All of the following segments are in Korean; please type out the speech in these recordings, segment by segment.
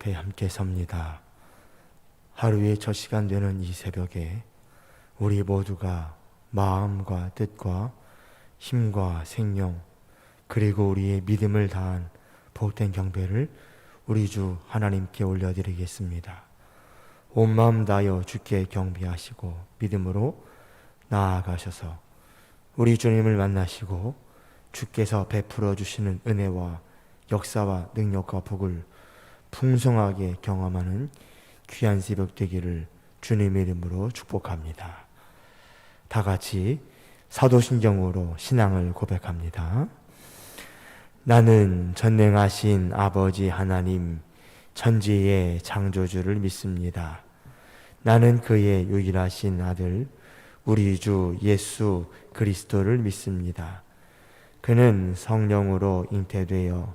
앞에 함께 섭니다. 하루의 첫 시간 되는 이 새벽에 우리 모두가 마음과 뜻과 힘과 생명 그리고 우리의 믿음을 다한 복된 경배를 우리 주 하나님께 올려드리겠습니다. 온 마음 다여 주께 경배하시고 믿음으로 나아가셔서 우리 주님을 만나시고 주께서 베풀어 주시는 은혜와 역사와 능력과 복을 풍성하게 경험하는 귀한 새벽 되기를 주님의 이름으로 축복합니다. 다 같이 사도신경으로 신앙을 고백합니다. 나는 전능하신 아버지 하나님 천지의 창조주를 믿습니다. 나는 그의 유일하신 아들 우리 주 예수 그리스도를 믿습니다. 그는 성령으로 잉태되어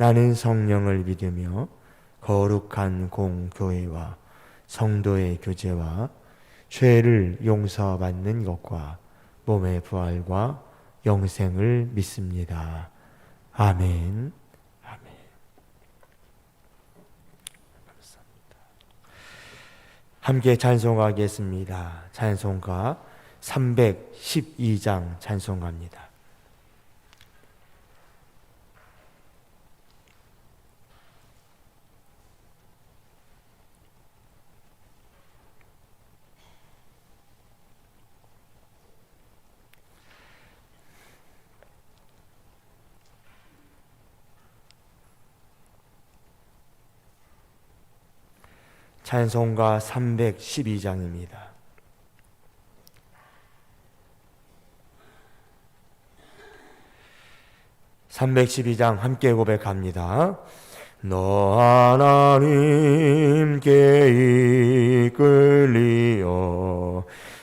나는 성령을 믿으며 거룩한 공교회와 성도의 교제와 죄를 용서받는 것과 몸의 부활과 영생을 믿습니다. 아멘. 아멘. 감사합니다. 함께 찬송하겠습니다. 찬송가 312장 찬송합니다. 찬송가 312장입니다. (312장) 함께 고백합니다. 너 하나님께 이끌리어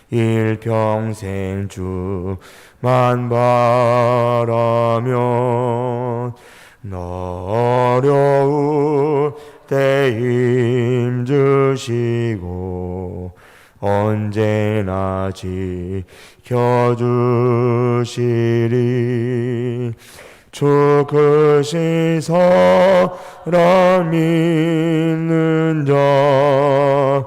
일평생 주만 바라면 너 어려울 때힘 주시고 언제나 지켜주시리. 주 크신 사람 믿는 자그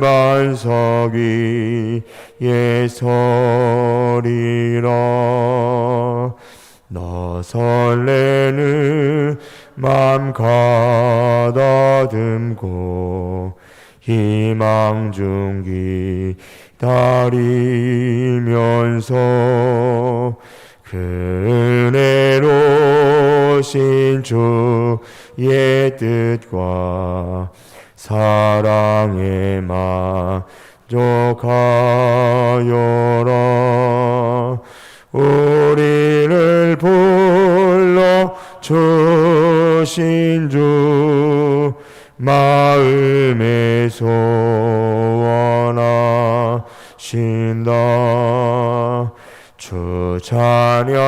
반석이 예설이라. 너 설레는 맘 가다듬고 희망 중기 다리면서 그네로 신 주의 뜻과 사랑에 만족하여라. 우리를 불러 주 신 주 마음에 소원하신다. 주 찬양하고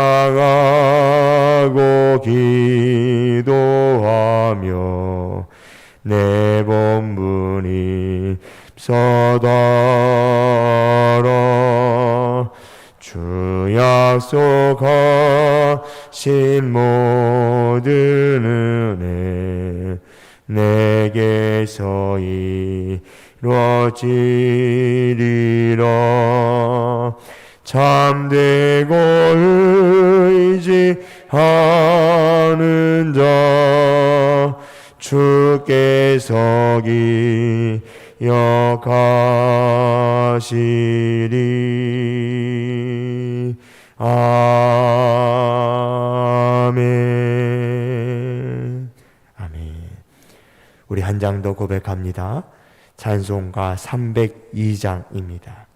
기도하며 내 본분이 서달아 주 약속하 신 모든 은혜 내게서 이루어지리라. 참되고 의지하는 자 주께서 기억하시리. 아 우리 한 장 더 고백합니다 찬송가 302장입니다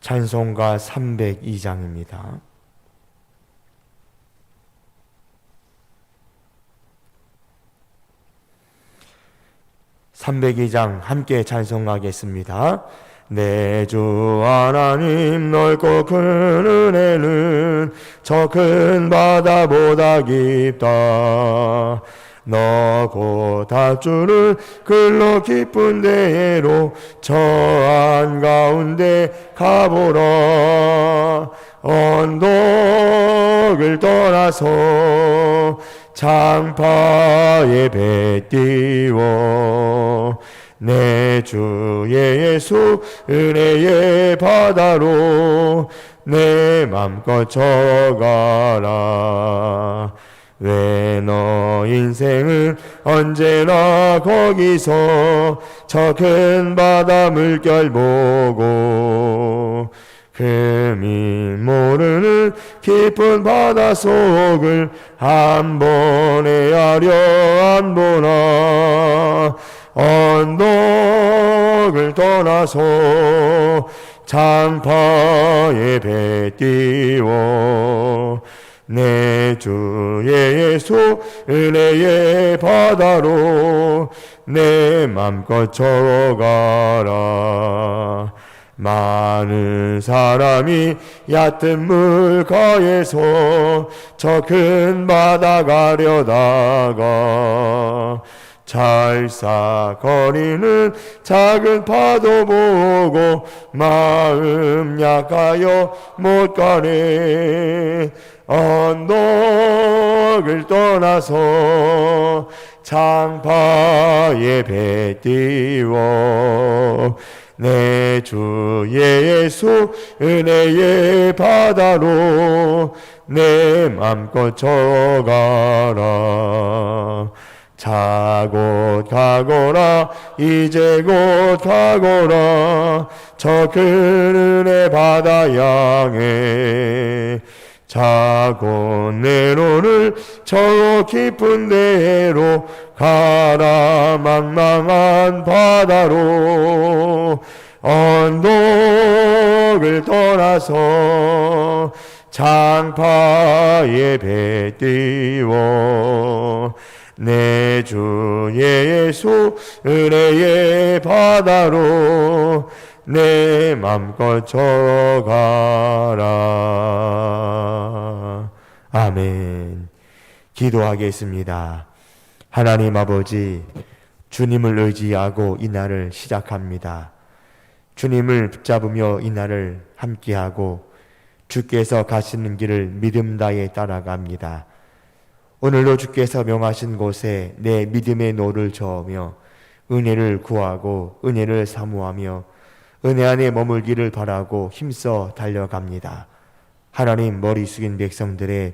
찬송가 302장입니다. 302장 함께 찬송하겠습니다. 내주 하나님 넓고 큰 은혜는 저 큰 바다보다 깊다. 너고 답주를 글로 깊은 데로 저 한가운데 가보라. 언덕을 떠나서 장파에 배 띄워 내 주의 예수 은혜의 바다로 내 맘껏 쳐가라. 왜 너 인생은 언제나 거기서 저 큰 바다 물결 보고 금이 모르는 깊은 바다 속을 한 번에 하려 안 보나 언덕을 떠나서 장파에 배 띄워 내 주의 예수 은혜의 바다로 내 맘껏 쳐가라. 많은 사람이 얕은 물가에서 저 큰 바다 가려다가 찰싹거리는 작은 파도 보고 마음 약하여 못 가네. 언덕을 떠나서 장파에 배 띄워 내 주의 예수 은혜의 바다로 내 맘껏 쳐가라 자 곧 가거라. 이제 곧 가거라. 저큰 은혜 바다 향해 자고 내로를 저 깊은 데로 가라. 망망한 바다로 언덕을 떠나서 장파에 배 띄워 내 주의 예수 은혜의 바다로 내 맘껏 쳐가라. 아멘. 기도하겠습니다. 하나님 아버지, 주님을 의지하고 이 날을 시작합니다. 주님을 붙잡으며 이 날을 함께하고 주께서 가시는 길을 믿음 다에 따라갑니다. 오늘도 주께서 명하신 곳에 내 믿음의 노를 저으며 은혜를 구하고 은혜를 사모하며 은혜 안에 머물기를 바라고 힘써 달려갑니다. 하나님 머리 숙인 백성들의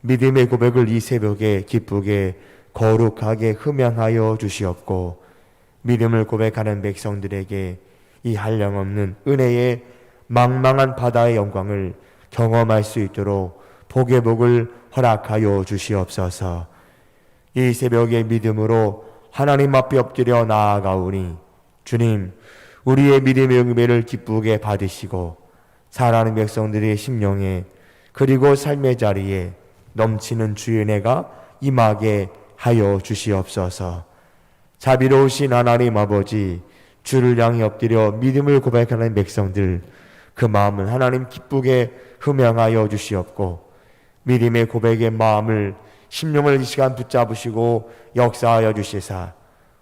믿음의 고백을 이 새벽에 기쁘게 거룩하게 흠양하여 주시옵고 믿음을 고백하는 백성들에게 이 한량없는 은혜의 망망한 바다의 영광을 경험할 수 있도록 복의 복을 허락하여 주시옵소서. 이 새벽의 믿음으로 하나님 앞에 엎드려 나아가오니 주님 우리의 믿음의 은혜를 기쁘게 받으시고 사랑하는 백성들의 심령에 그리고 삶의 자리에 넘치는 주의 은혜가 임하게 하여 주시옵소서. 자비로우신 하나님 아버지 주를 향해 엎드려 믿음을 고백하는 백성들 그 마음을 하나님 기쁘게 흠양하여 주시옵고 믿음의 고백의 마음을 심령을 이 시간 붙잡으시고 역사하여 주시사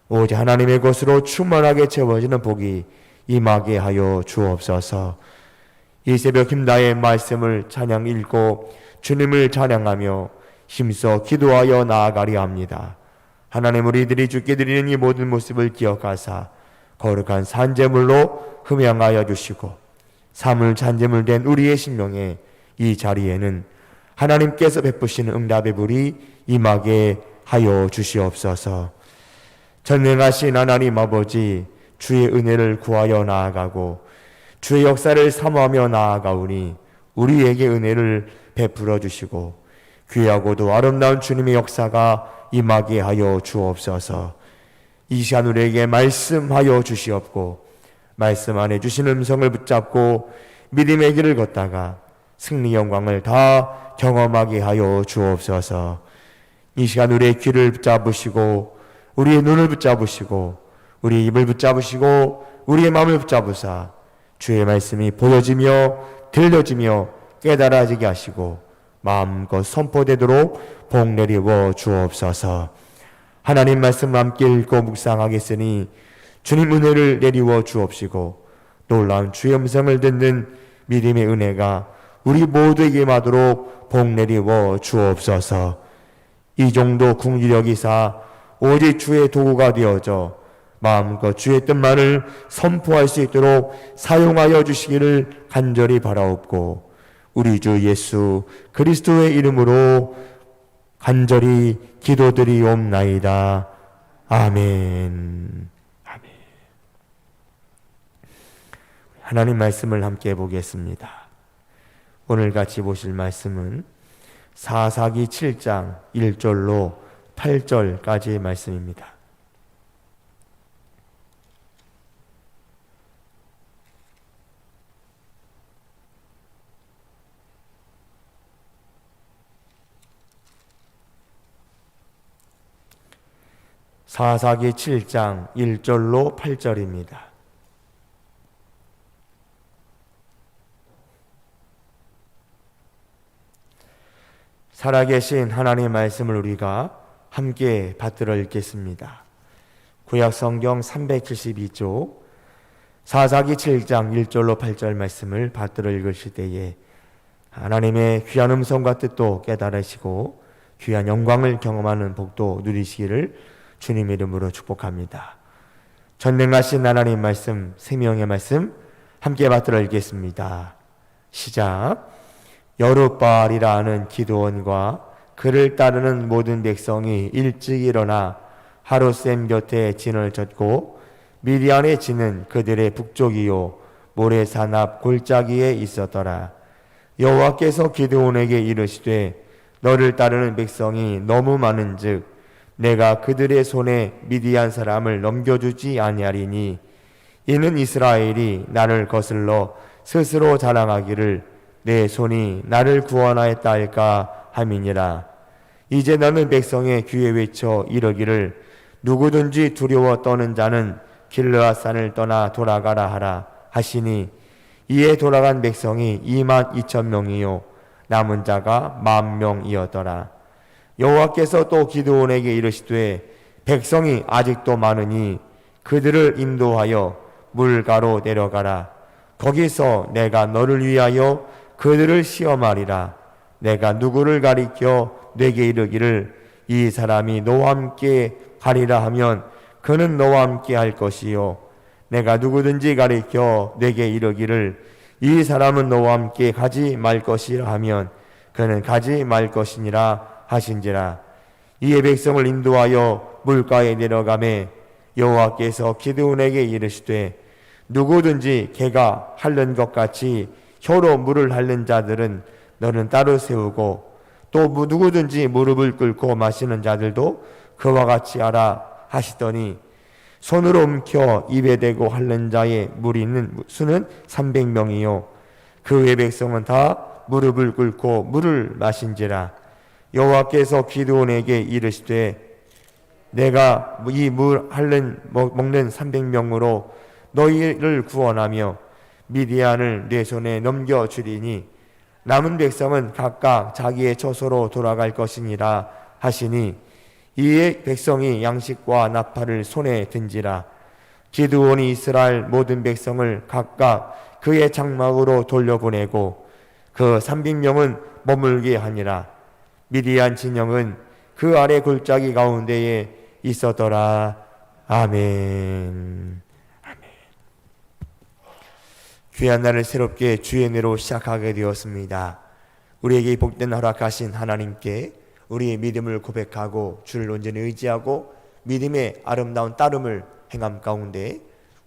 오직 하나님의 것으로 충만하게 채워지는 복이 임하게 하여 주옵소서. 이 새벽 힘다의 말씀을 찬양 읽고 주님을 찬양하며 힘써 기도하여 나아가려 합니다. 하나님 우리들이 주께 드리는 이 모든 모습을 기억하사 거룩한 산재물로 흠양하여 주시고 사물 잔재물 된 우리의 심령에 이 자리에는 하나님께서 베푸시는 응답의 불이 임하게 하여 주시옵소서. 전능하신 하나님 아버지 주의 은혜를 구하여 나아가고 주의 역사를 사모하며 나아가오니 우리에게 은혜를 베풀어 주시고 귀하고도 아름다운 주님의 역사가 임하게 하여 주옵소서. 이 시간 우리에게 말씀하여 주시옵고 말씀 안에 주신 음성을 붙잡고 믿음의 길을 걷다가 승리 영광을 다 경험하게 하여 주옵소서. 이 시간 우리의 귀를 붙잡으시고 우리의 눈을 붙잡으시고 우리의 입을 붙잡으시고 우리의 마음을 붙잡으사 주의 말씀이 보여지며 들려지며 깨달아지게 하시고 마음껏 선포되도록 복 내리워 주옵소서. 하나님 말씀 함께 읽고 묵상하겠으니 주님 은혜를 내리워 주옵시고 놀라운 주의 음성을 듣는 믿음의 은혜가 우리 모두에게 임하도록 복 내리워 주옵소서. 이 정도 궁리력이 사 오직 주의 도구가 되어져 마음껏 주의 뜻만을 선포할 수 있도록 사용하여 주시기를 간절히 바라옵고 우리 주 예수 그리스도의 이름으로 간절히 기도드리옵나이다. 아멘. 아멘. 하나님 말씀을 함께 보겠습니다. 오늘 같이 보실 말씀은 사사기 7장 1절로 8절까지의 말씀입니다. 사사기 7장 1절로 8절입니다. 살아계신 하나님의 말씀을 우리가 함께 받들어 읽겠습니다. 구약 성경 372쪽 사사기 7장 1절로 8절 말씀을 받들어 읽으실 때에 하나님의 귀한 음성과 뜻도 깨달으시고 귀한 영광을 경험하는 복도 누리시기를 주님 이름으로 축복합니다. 전능하신 하나님 말씀, 생명의 말씀 함께 받들어 읽겠습니다. 시작. 여룻바알이라 하는 기도원과 그를 따르는 모든 백성이 일찍 일어나 하루쌤 곁에 진을 쳤고 미디안의 진은 그들의 북쪽이요 모래산 앞 골짜기에 있었더라. 여호와께서 기드온에게 이르시되 너를 따르는 백성이 너무 많은즉 내가 그들의 손에 미디안 사람을 넘겨주지 아니하리니 이는 이스라엘이 나를 거슬러 스스로 자랑하기를 내 손이 나를 구원하였다 할까 함이니라. 이제 너는 백성의 귀에 외쳐 이르기를 누구든지 두려워 떠는 자는 길르앗 산을 떠나 돌아가라 하라 하시니 이에 돌아간 백성이 2만 2천 명이요 남은 자가 만 명이었더라. 여호와께서 또 기드온에게 이르시되 백성이 아직도 많으니 그들을 인도하여 물가로 내려가라. 거기서 내가 너를 위하여 그들을 시험하리라. 내가 누구를 가리켜 내게 이르기를 이 사람이 너와 함께 가리라 하면 그는 너와 함께 할 것이요. 내가 누구든지 가리켜 내게 이르기를 이 사람은 너와 함께 가지 말 것이라 하면 그는 가지 말 것이니라 하신지라. 이에 백성을 인도하여 물가에 내려가매 여호와께서 기드온에게 이르시되 누구든지 개가 핥는 것 같이 혀로 물을 핥는 자들은 너는 따로 세우고 또 누구든지 무릎을 꿇고 마시는 자들도 그와 같이 하라 하시더니 손으로 움켜 입에 대고 핥는 자의 있는 수는 300명이요. 그 외 백성은 다 무릎을 꿇고 물을 마신지라. 여호와께서 기드온에게 이르시되 내가 이 물 핥는 먹는 300명으로 너희를 구원하며 미디안을 내 손에 넘겨 주리니 남은 백성은 각각 자기의 처소로 돌아갈 것이니라 하시니 이에 백성이 양식과 나팔을 손에 든지라. 기드온이 이스라엘 모든 백성을 각각 그의 장막으로 돌려보내고 그 300명은 머물게 하니라. 미디안 진영은 그 아래 골짜기 가운데에 있었더라. 아멘 귀한 날을 새롭게 주의 은혜로 시작하게 되었습니다. 우리에게 복된 허락하신 하나님께 우리의 믿음을 고백하고 주를 온전히 의지하고 믿음의 아름다운 따름을 행함 가운데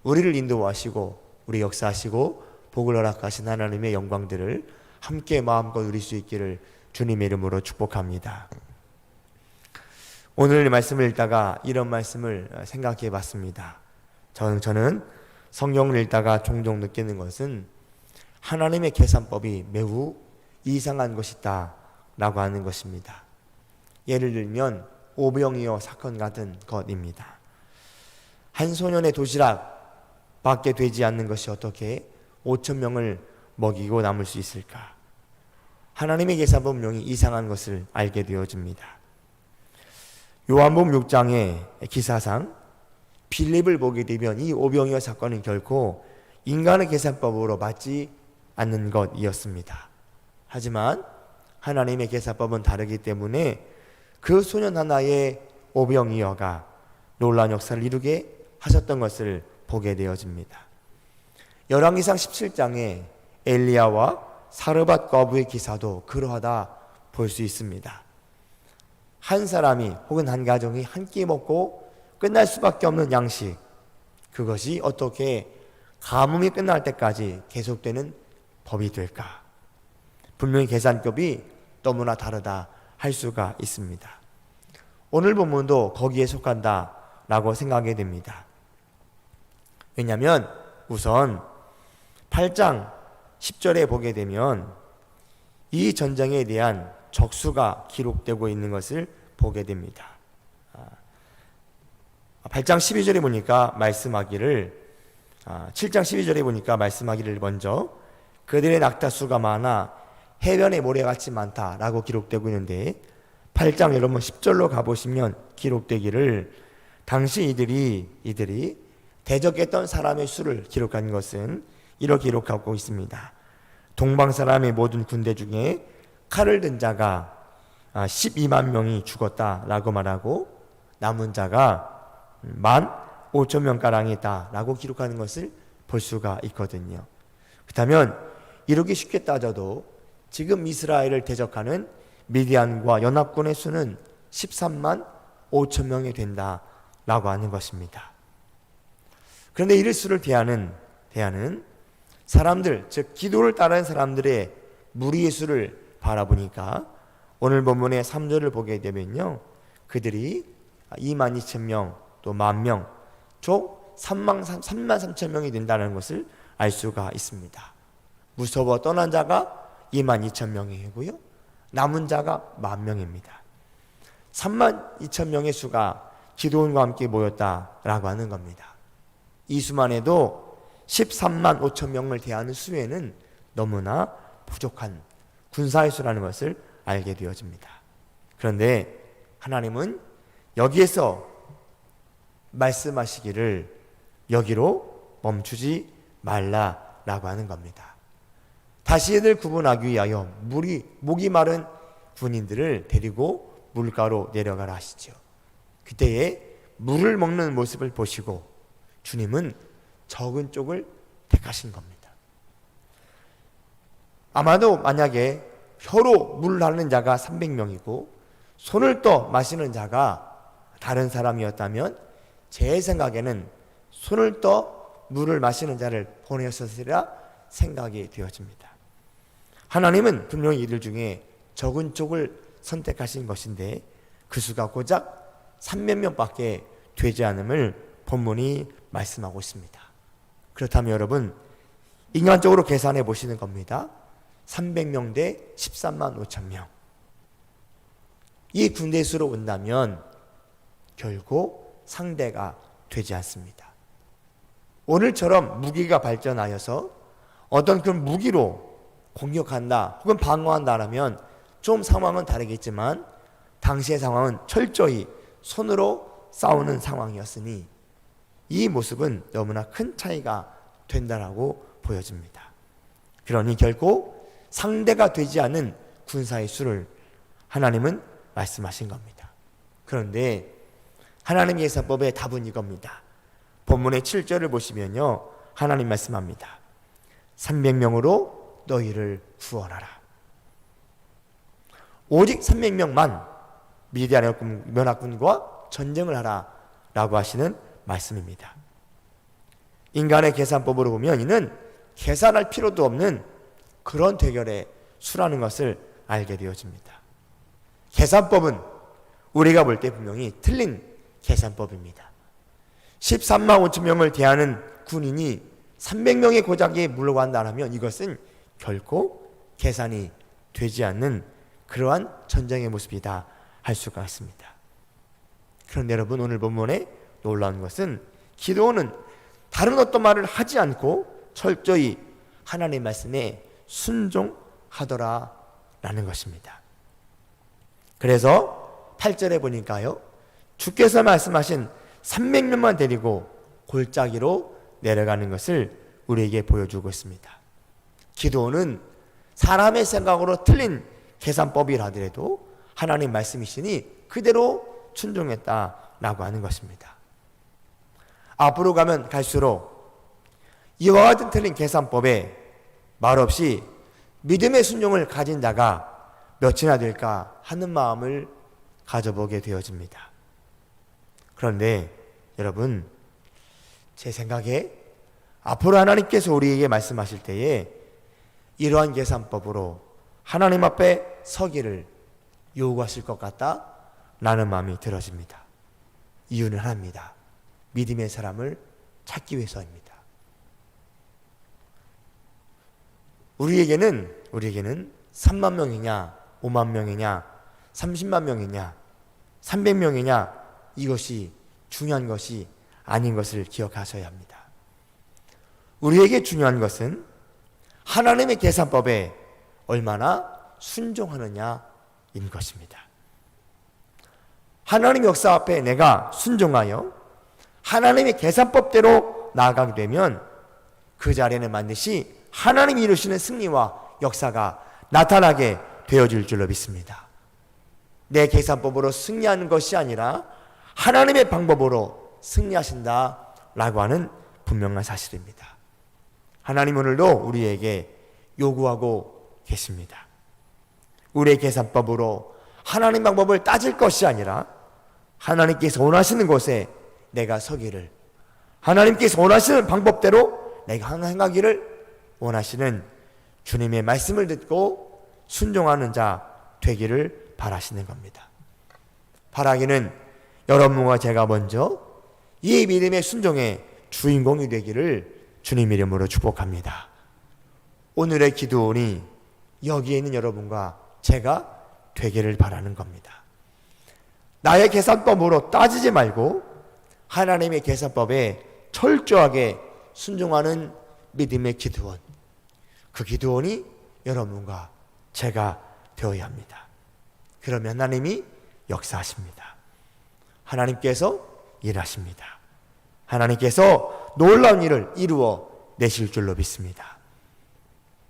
우리를 인도하시고 우리 역사하시고 복을 허락하신 하나님의 영광들을 함께 마음껏 누릴 수 있기를 주님의 이름으로 축복합니다. 오늘 말씀을 읽다가 이런 말씀을 생각해 봤습니다. 저는, 저는 성경을 읽다가 종종 느끼는 것은 하나님의 계산법이 매우 이상한 것이다 라고 하는 것입니다. 예를 들면 오병이어 사건 같은 것입니다. 한 소년의 도시락 밖에 되지 않는 것이 어떻게 5천 명을 먹이고 남을 수 있을까? 하나님의 계산법 명이 이상한 것을 알게 되어집니다. 요한복음 6장의 기사상 빌립을 보게 되면 이 오병이어 사건은 결코 인간의 계산법으로 맞지 않는 것이었습니다. 하지만 하나님의 계산법은 다르기 때문에 그 소년 하나의 오병이어가 놀라운 역사를 이루게 하셨던 것을 보게 되어집니다. 열왕기상 17장에 엘리야와 사르밧 거부의 기사도 그러하다 볼 수 있습니다. 한 사람이 혹은 한 가정이 한 끼 먹고 끝날 수밖에 없는 양식 그것이 어떻게 가뭄이 끝날 때까지 계속되는 법이 될까? 분명히 계산법이 너무나 다르다 할 수가 있습니다. 오늘 본문도 거기에 속한다 라고 생각하게 됩니다. 왜냐하면 우선 8장 10절에 보게 되면 이 전쟁에 대한 적수가 기록되고 있는 것을 보게 됩니다. 8장 12절에 보니까 말씀하기를 7장 12절에 보니까 말씀하기를 먼저 그들의 낙타수가 많아 해변의 모래같이 많다라고 기록되고 있는데 8장 여러분 10절로 가보시면 기록되기를 당시 이들이 이들이 대적했던 사람의 수를 기록한 것은 이렇게 기록하고 있습니다. 동방 사람의 모든 군대 중에 칼을 든 자가 12만 명이 죽었다라고 말하고 남은 자가 만 5천 명가량이 있다라고 기록하는 것을 볼 수가 있거든요. 그렇다면 이렇게 쉽게 따져도 지금 이스라엘을 대적하는 미디안과 연합군의 수는 13만 5천 명이 된다라고 하는 것입니다. 그런데 이를 수를 대하는 대하는 사람들, 즉 기도를 따르는 사람들의 무리의 수를 바라보니까 오늘 본문의 3절을 보게 되면요. 그들이 2만 2천 명, 또 만 명, 총 3만 3만 3천 명이 된다는 것을 알 수가 있습니다. 무서워 떠난 자가 2만 2천 명이고요. 남은 자가 만 명입니다. 3만 2천 명의 수가 기도원과 함께 모였다라고 하는 겁니다. 이 수만 해도 13만 5천 명을 대하는 수에는 너무나 부족한 군사의 수라는 것을 알게 되어집니다. 그런데 하나님은 여기에서 말씀하시기를 여기로 멈추지 말라라고 하는 겁니다. 다시 이들 구분하기 위하여 물이 목이 마른 군인들을 데리고 물가로 내려가라 하시죠. 그때에 물을 먹는 모습을 보시고 주님은 적은 쪽을 택하신 겁니다. 아마도 만약에 혀로 물을 하는 자가 300명이고 손을 떠 마시는 자가 다른 사람이었다면 제 생각에는 손을 떠 물을 마시는 자를 보내셨으리라 생각이 되어집니다. 하나님은 분명히 이들 중에 적은 쪽을 선택하신 것인데 그 수가 고작 3몇 명밖에 되지 않음을 본문이 말씀하고 있습니다. 그렇다면 여러분 인간적으로 계산해 보시는 겁니다. 300명 대 13만 5천 명. 이 군대 수로 온다면 결국 상대가 되지 않습니다. 오늘처럼 무기가 발전하여서 어떤 그 무기로 공격한다 혹은 방어한다라면 좀 상황은 다르겠지만 당시의 상황은 철저히 손으로 싸우는 상황이었으니 이 모습은 너무나 큰 차이가 된다라고 보여집니다. 그러니 결코 상대가 되지 않은 군사의 수를 하나님은 말씀하신 겁니다. 그런데 하나님의 예사법의 답은 이겁니다. 본문의 7절을 보시면요. 하나님 말씀합니다. 300명으로 너희를 구원하라. 오직 300명만 미디안 연합군과 전쟁을 하라 라고 하시는 말씀입니다. 인간의 계산법으로 보면 이는 계산할 필요도 없는 그런 대결의 수라는 것을 알게 되어집니다. 계산법은 우리가 볼 때 분명히 틀린 계산법입니다. 13만 5천 명을 대하는 군인이 300명의 고작에 물러간다면 이것은 결코 계산이 되지 않는 그러한 전쟁의 모습이다 할 수가 있습니다. 그런데 여러분 오늘 본문에 놀라운 것은 기도원은 다른 어떤 말을 하지 않고 철저히 하나님의 말씀에 순종하더라라는 것입니다. 그래서 8절에 보니까요. 주께서 말씀하신 300명만 데리고 골짜기로 내려가는 것을 우리에게 보여주고 있습니다. 기도는 사람의 생각으로 틀린 계산법이라 하더라도 하나님 말씀이시니 그대로 순종했다라고 하는 것입니다. 앞으로 가면 갈수록 이와 같은 틀린 계산법에 말없이 믿음의 순종을 가진 자가 몇이나 될까 하는 마음을 가져보게 되어집니다. 그런데 여러분, 제 생각에 앞으로 하나님께서 우리에게 말씀하실 때에 이러한 계산법으로 하나님 앞에 서기를 요구하실 것 같다? 라는 마음이 들어집니다. 이유는 하나입니다. 믿음의 사람을 찾기 위해서입니다. 우리에게는 우리에게는 3만 명이냐, 5만 명이냐, 30만 명이냐, 300명이냐 이것이 중요한 것이 아닌 것을 기억하셔야 합니다. 우리에게 중요한 것은 하나님의 계산법에 얼마나 순종하느냐인 것입니다. 하나님 역사 앞에 내가 순종하여 하나님의 계산법대로 나아가게 되면 그 자리에는 반드시 하나님이 이루시는 승리와 역사가 나타나게 되어질 줄로 믿습니다. 내 계산법으로 승리하는 것이 아니라 하나님의 방법으로 승리하신다라고 하는 분명한 사실입니다. 하나님 오늘도 우리에게 요구하고 계십니다. 우리의 계산법으로 하나님 방법을 따질 것이 아니라 하나님께서 원하시는 곳에 내가 서기를 하나님께서 원하시는 방법대로 내가 행하기를 원하시는 주님의 말씀을 듣고 순종하는 자 되기를 바라시는 겁니다. 바라기는 여러분과 제가 먼저 이 믿음의 순종의 주인공이 되기를 주님 이름으로 축복합니다. 오늘의 기도원이 여기에 있는 여러분과 제가 되기를 바라는 겁니다. 나의 계산법으로 따지지 말고 하나님의 계산법에 철저하게 순종하는 믿음의 기도원. 그 기도원이 여러분과 제가 되어야 합니다. 그러면 하나님이 역사하십니다. 하나님께서 일하십니다. 하나님께서 놀라운 일을 이루어 내실 줄로 믿습니다.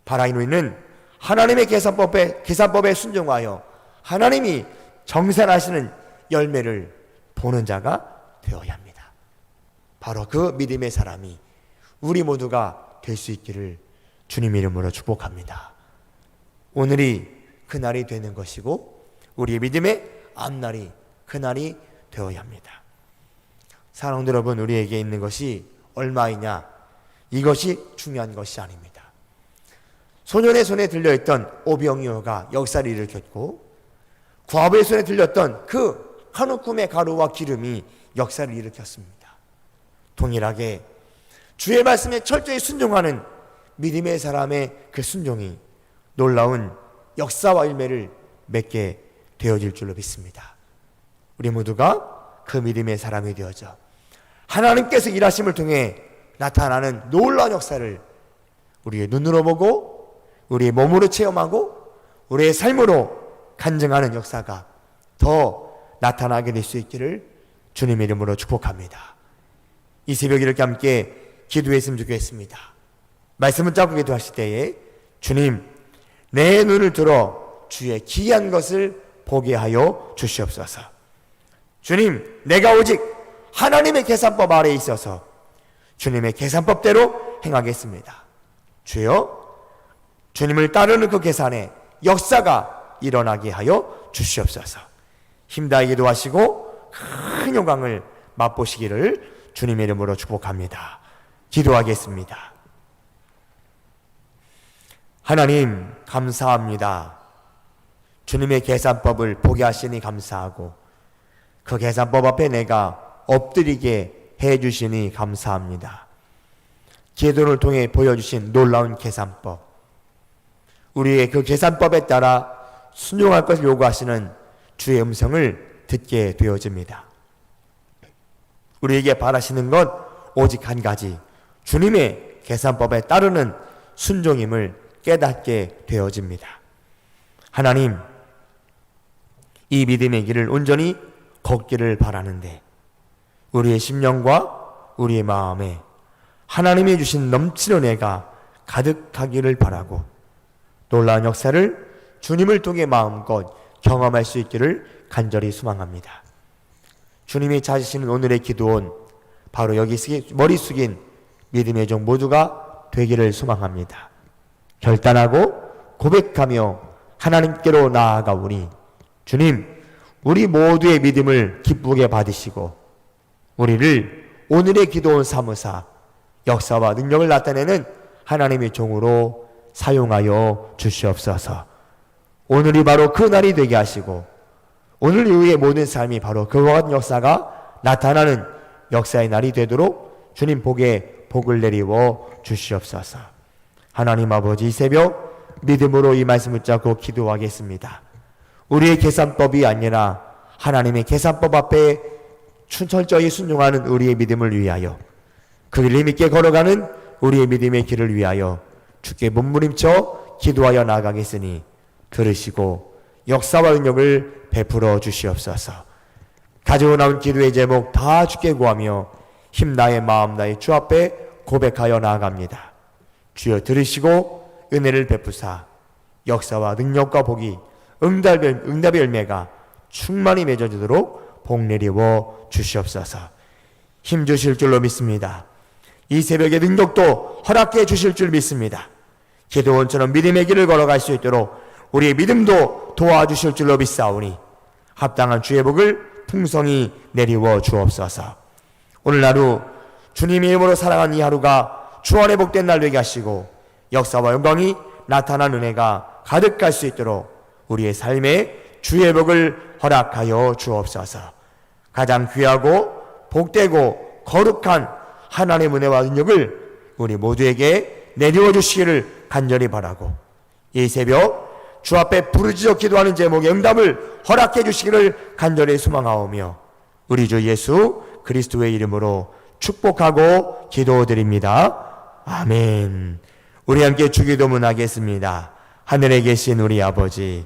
바라이노이는 하나님의 계산법에 계산법에 순종하여 하나님이 정산하시는 열매를 보는 자가 되어야 합니다. 바로 그 믿음의 사람이 우리 모두가 될 수 있기를 주님 이름으로 축복합니다. 오늘이 그날이 되는 것이고 우리의 믿음의 앞날이 그날이 되어야 합니다. 사랑하는 여러분, 우리에게 있는 것이 얼마이냐? 이것이 중요한 것이 아닙니다. 소년의 손에 들려있던 오병이어가 역사를 일으켰고 과부의 손에 들렸던 그 한우 꿈의 가루와 기름이 역사를 일으켰습니다. 동일하게 주의 말씀에 철저히 순종하는 믿음의 사람의 그 순종이 놀라운 역사와 일매를 맺게 되어질 줄로 믿습니다. 우리 모두가 그 믿음의 사람이 되어져 하나님께서 일하심을 통해 나타나는 놀라운 역사를 우리의 눈으로 보고 우리의 몸으로 체험하고 우리의 삶으로 간증하는 역사가 더 나타나게 될 수 있기를 주님 이름으로 축복합니다. 이 새벽 이렇게 함께 기도했으면 좋겠습니다. 말씀을 잡고 기도하실 때에 주님 내 눈을 들어 주의 기이한 것을 보게 하여 주시옵소서. 주님 내가 오직 하나님의 계산법 아래에 있어서 주님의 계산법대로 행하겠습니다. 주여 주님을 따르는 그 계산에 역사가 일어나게 하여 주시옵소서. 힘다하게 기도 하시고 큰 영광을 맛보시기를 주님의 이름으로 축복합니다. 기도하겠습니다. 하나님, 감사합니다. 주님의 계산법을 보게 하시니 감사하고, 그 계산법 앞에 내가 엎드리게 해 주시니 감사합니다. 기도를 통해 보여주신 놀라운 계산법, 우리의 그 계산법에 따라 순종할 것을 요구하시는 주의 음성을 듣게 되어집니다. 우리에게 바라시는 건 오직 한 가지 주님의 계산법에 따르는 순종임을 깨닫게 되어집니다. 하나님, 이 믿음의 길을 온전히 걷기를 바라는데 우리의 심령과 우리의 마음에 하나님이 주신 넘치는 애가 가득하기를 바라고 놀라운 역사를 주님을 통해 마음껏 경험할 수 있기를 간절히 소망합니다. 주님이 찾으시는 오늘의 기도원 바로 여기 머리 숙인 믿음의 종 모두가 되기를 소망합니다. 결단하고 고백하며 하나님께로 나아가오니 주님 우리 모두의 믿음을 기쁘게 받으시고 우리를 오늘의 기도원 사무사 역사와 능력을 나타내는 하나님의 종으로 사용하여 주시옵소서. 오늘이 바로 그 날이 되게 하시고 오늘 이후의 모든 삶이 바로 그와 같은 역사가 나타나는 역사의 날이 되도록 주님 복에 복을 내리워 주시옵소서. 하나님 아버지 이 새벽 믿음으로 이 말씀 붙잡고 기도하겠습니다. 우리의 계산법이 아니라 하나님의 계산법 앞에 철저히 순종하는 우리의 믿음을 위하여 그 길을 믿게 걸어가는 우리의 믿음의 길을 위하여 주께 몸부림쳐 기도하여 나아가겠으니 들으시고 역사와 능력을 베풀어 주시옵소서. 가지고 나온 기도의 제목 다 주께 구하며 힘 나의 마음 나의 주 앞에 고백하여 나아갑니다. 주여 들으시고 은혜를 베푸사 역사와 능력과 복이 응답의, 응답의 열매가 충만히 맺어지도록 복 내리워 주시옵소서. 힘 주실 줄로 믿습니다. 이 새벽의 능력도 허락해 주실 줄 믿습니다. 기도원처럼 믿음의 길을 걸어갈 수 있도록 우리의 믿음도 도와주실 줄로 믿사오니 합당한 주의 복을 풍성히 내리워 주옵소서. 오늘 하루 주님의 이름으로 살아간 이 하루가 주안의 복된 날 되게 하시고 역사와 영광이 나타난 은혜가 가득할 수 있도록 우리의 삶에 주의 복을 허락하여 주옵소서. 가장 귀하고 복되고 거룩한 하나님의 은혜와 능력을 우리 모두에게 내려워 주시기를 간절히 바라고 이 새벽 주 앞에 부르짖어 기도하는 제목의 응답을 허락해 주시기를 간절히 소망하오며 우리 주 예수 그리스도의 이름으로 축복하고 기도드립니다. 아멘. 우리 함께 주기도문 하겠습니다. 하늘에 계신 우리 아버지,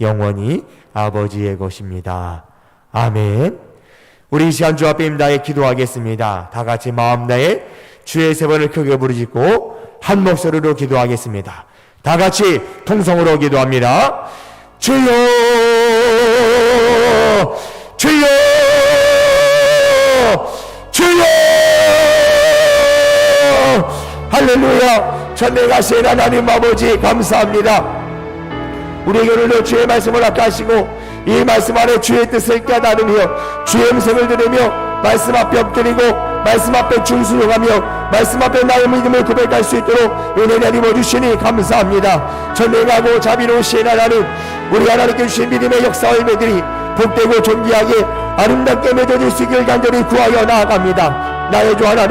영원히 아버지의 것입니다. 아멘. 우리 이 시간 주 앞에 임다해 기도하겠습니다. 다 같이 마음 다해 주의 세 번을 크게 부르짖고 한 목소리로 기도하겠습니다. 다 같이 통성으로 기도합니다. 주여, 주여, 주여, 할렐루야. 전내가신 하나님 아버지 감사합니다. 우리에게 오늘도 주의 말씀을 아까하시고 이 말씀 안에 주의 뜻을 깨달으며 주의 음성을 들으며 말씀 앞에 엎드리고 말씀 앞에 중수용하며 말씀 앞에 나의 믿음을 고백할 수 있도록 은혜 내리워 주시니 감사합니다. 전능하고 자비로우신 하나님 우리 하나님께 주신 믿음의 역사 열매들이 복되고 존귀하게 아름답게 맺어질 수 있기를 간절히 구하여 나아갑니다. 나의 주 하나님